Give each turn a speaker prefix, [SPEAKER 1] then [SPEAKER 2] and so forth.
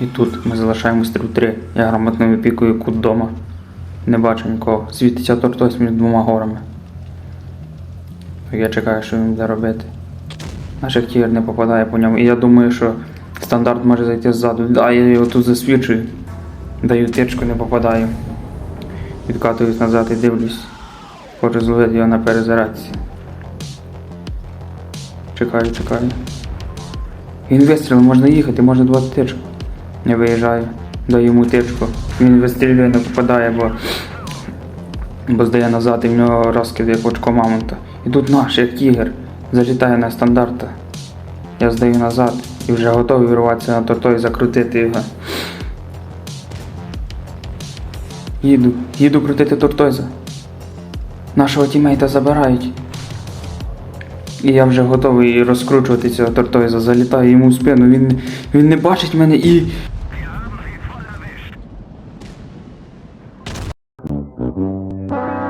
[SPEAKER 1] І тут ми залишаємо стріл 3. Я грамотно випікую кут дома. Не бачу нікого. Світиться тортось між двома горами. Я чекаю, що він буде робити. Наших тігр не попадає по ньому. І я думаю, що стандарт може зайти ззаду. А я його тут засвічую. Даю тичку, не попадаю. Відкатуюсь назад і дивлюсь. Хочу зловити його на перезарядці. Чекаю, чекаю. Він вистрілив, можна їхати, можна давати тичку. Не виїжджаю, даю йому тичку. Він вистрілює, не попадає, бо, бо здає назад і в нього розкид як очко мамонта. І тут наш, як тігр, залітає на стандарта. Я здаю назад і вже готовий вирватися на торто і закрутити його. Їду, їду крутити тортойза. Нашого тімейта забирають. І я вже готовий розкручувати цього тортойза, залітаю йому в спину, він, він не бачить мене і. Thank you.